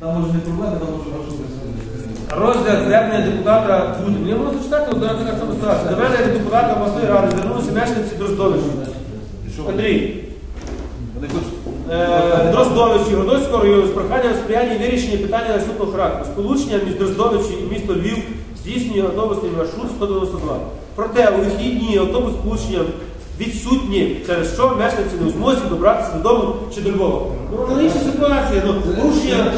Там може не проблема, там може представити. Розгляд звернення депутата буде. Мені можна зачитати, от така сама ситуація. До мене як депутата обласної ради звернулися мешканці Дроздовичі. Андрій. Е, Дроздовичі, Городоцького району з проханням сприяння вирішення питання наступного характеру. Сполучення між Дроздовичі і місто Львів здійснює автобусний маршрут 192. Проте у вихідні автобус сполучення відсутні, через що мешканці не в змозі добратися додому чи до Львова. Ну, аналогічна ситуація, ну, порушення.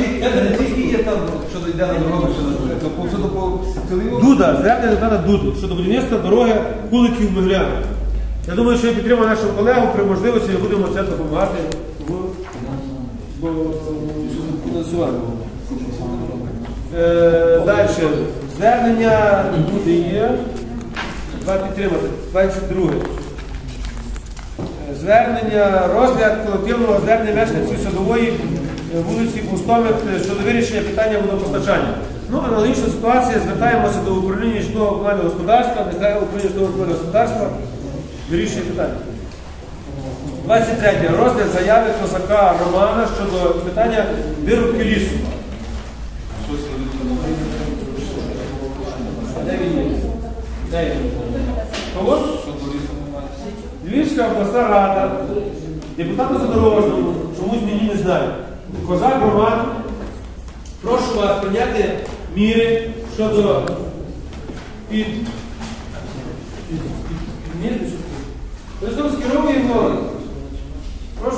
Не тільки є там, що йде на дорогу, що на дорогу. То по всюди по цілому. Дуда, звернення депутата Дуду щодо будівництва дороги Куликів Мигляна. Я думаю, що я підтримую нашого колегу при можливості ми будемо це допомагати в фінансуванні. Е, Далі. Звернення буде є. Два підтримати. 22. Звернення, розгляд колективного звернення мешканців садової е, вулиці Пустомет е, щодо вирішення питання водопостачання. Ну, аналогічна ситуація, звертаємося до управління житлового комунального господарства, нехай управління житлового комунального господарства вирішує питання. 23. Розгляд заяви козака Романа щодо питання вирубки лісу. Де він є? Де він? Кого? Львівська обласна рада, депутати Задорожному, чомусь мені не знаю. Козак Роман, прошу вас прийняти міри щодо під. Тобто скеровуємо, прошу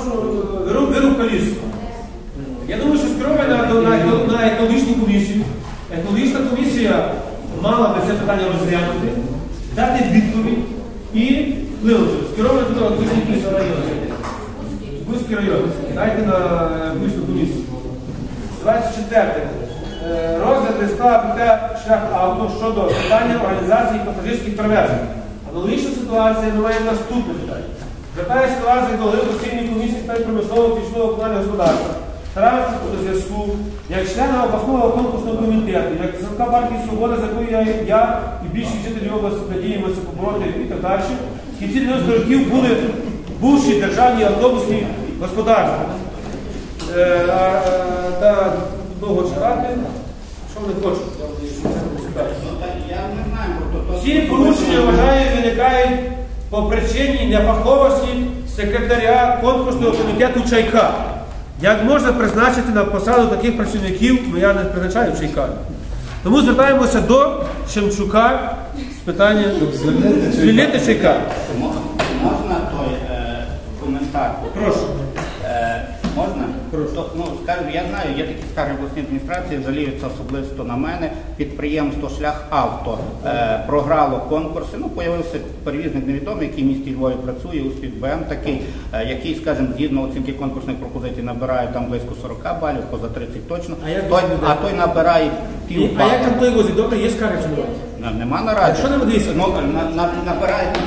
виру- вирубка лісу. Я думаю, що скеровуємо на, на, еко- на екологічну комісію. Екологічна комісія мала би це питання розглянути, дати відповідь і впливати. Скеровувати до екологічної комісії району. Бузький район. Дайте на екологічну комісію. 24. Е, Розгляд листа ПТ шлях авто щодо питання організації пасажирських перевезень. Аналогічна ситуація маємо наступне питання. Вас як до голови постійної комісії з питань промислового житлового комунального господарства. Транспорту зв'язку, як члена обласного конкурсного комітету, як представника партії Свобода, за якою я, я і більшість жителів області надіємося побороти і так далі. В кінці 90 років були бувші державні автобусні господарства. Е, та довго чекати. Що вони хочуть? Про. Всі порушення вважаю виникають по причині нефаховості секретаря конкурсного комітету Чайка. Як можна призначити на посаду таких працівників, ну я не призначаю Чайка. Тому звертаємося до Шемчука питання звільнити. Мо- Можна той е, коментар? Прошу. Е, можна? Прошу. То, ну, скажу, я знаю, є такі скарги в обласній адміністрації, жаліються особисто на мене. Підприємство Шлях Авто е, програло конкурси. Ну, появився перевізник невідомий, який в місті Львові працює, успіх БМ такий, е, який, скажімо, згідно оцінки конкурсних пропозицій набирає там близько 40 балів, поза 30 точно. А як той, а той набирає пів А як там той возить? Добре, є скарги чи немає? На- Нема наразі. Що не дивіться? Ну, на,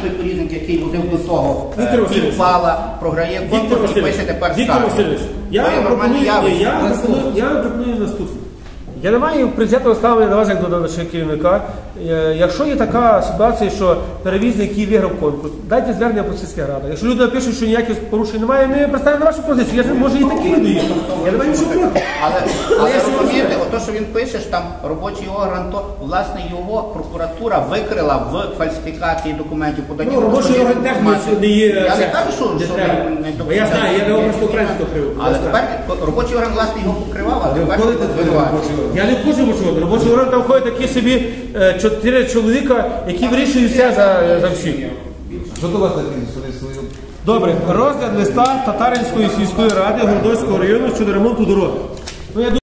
той порізник, який возив до того. е, Віктор Васильович. Програє конкурс і пише тепер Віктор. Васильович, я пропоную наступне. Я не маю призятого ставлення на вас як до додавача керівника. Е, Якщо є така ситуація, що перевізник, який виграв конкурс, дайте звернення по сільській раді. Якщо люди напишуть, що ніяких порушень немає, ми представимо вашу позицію. Я ж, може і такі люди є. Я не маю нічого проти. Але, але розумієте, ото, що він пише, що там робочий орган, то власне його прокуратура викрила в фальсифікації документів подані. Ну, робочий орган теж не є. Я не кажу, що, не що треба. він не Бо Я знаю, я не просто українську криву. Але тепер робочий орган власне його покривав, а тепер звинувачує. Я не хочу робочого. Робочий орган там ходять такі собі е, чотири чоловіка, які вирішують все за, за всіх. Що до вас таке? Добре, розгляд листа Татаринської сільської ради Гордоцького району щодо ремонту дороги. Ну,